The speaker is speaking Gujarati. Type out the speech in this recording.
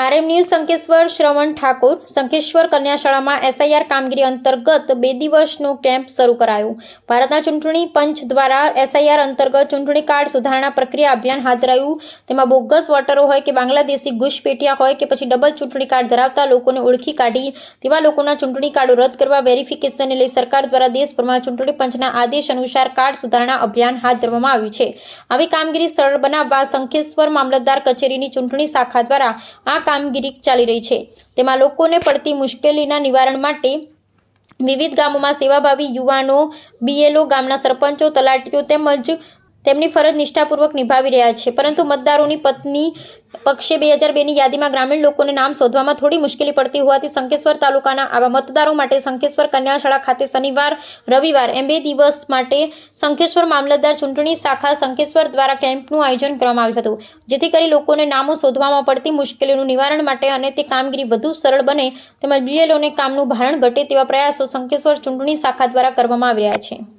RM news Sankeshwar Shravan Thakor. Sankeshwar કન્યાશાળામાં એસઆઈઆર કામગીરી અંતર્ગત બે દિવસનો કેમ્પ શરૂ કરાયો. ભારતના ચૂંટણી પંચ દ્વારા એસઆઈઆર અંતર્ગત ચૂંટણી કાર્ડ સુધારણા પ્રક્રિયા અભિયાન હાથ ધરાયું. તેમાં બોગસ વોટરો હોય કે બાંગ્લાદેશી ઘૂસપેટિયા હોય કે પછી ડબલ ચૂંટણી કાર્ડ ધરાવતા લોકોને ઓળખી કાઢી, તેવા લોકોના ચૂંટણી કાર્ડો રદ કરવા વેરિફિકેશનને લઈ સરકાર દ્વારા દેશભરમાં ચૂંટણી પંચના આદેશ અનુસાર કાર્ડ સુધારણા અભિયાન હાથ ધરવામાં આવ્યું છે. આવી કામગીરી સરળ બનાવવા સંખેશ્વર મામલતદાર કચેરીની ચૂંટણી શાખા દ્વારા આ કામગીરી ચાલી રહી છે. તેમાં લોકોને પડતી મુશ્કેલીના નિવારણ માટે વિવિધ ગામોમાં સેવાભાવી યુવાનો બીએલઓ ગામના સરપંચો, તલાટીઓ તેમજ તેમની ફરજ નિષ્ઠાપૂર્વક નિભાવી રહ્યા છે. પરંતુ મતદારોની પત્ની પક્ષે બે હજાર બેની યાદીમાં ગ્રામીણ લોકોને નામ શોધવામાં થોડી મુશ્કેલી પડતી હોવાથી સંકેશ્વર તાલુકાના આવા મતદારો માટે સંકેશ્વર કન્યાશાળા ખાતે શનિવાર, રવિવાર એમ બે દિવસ માટે સંકેશ્વર મામલતદાર ચૂંટણી શાખા સંકેશ્વર દ્વારા કેમ્પનું આયોજન કરવામાં આવ્યું હતું, જેથી કરી લોકોને નામો શોધવામાં પડતી મુશ્કેલીનું નિવારણ માટે અને તે કામગીરી વધુ સરળ બને તેમજ બીએલઓને કામનું ભારણ ઘટે તેવા પ્રયાસો સંકેશ્વર ચૂંટણી શાખા દ્વારા કરવામાં આવી રહ્યા છે.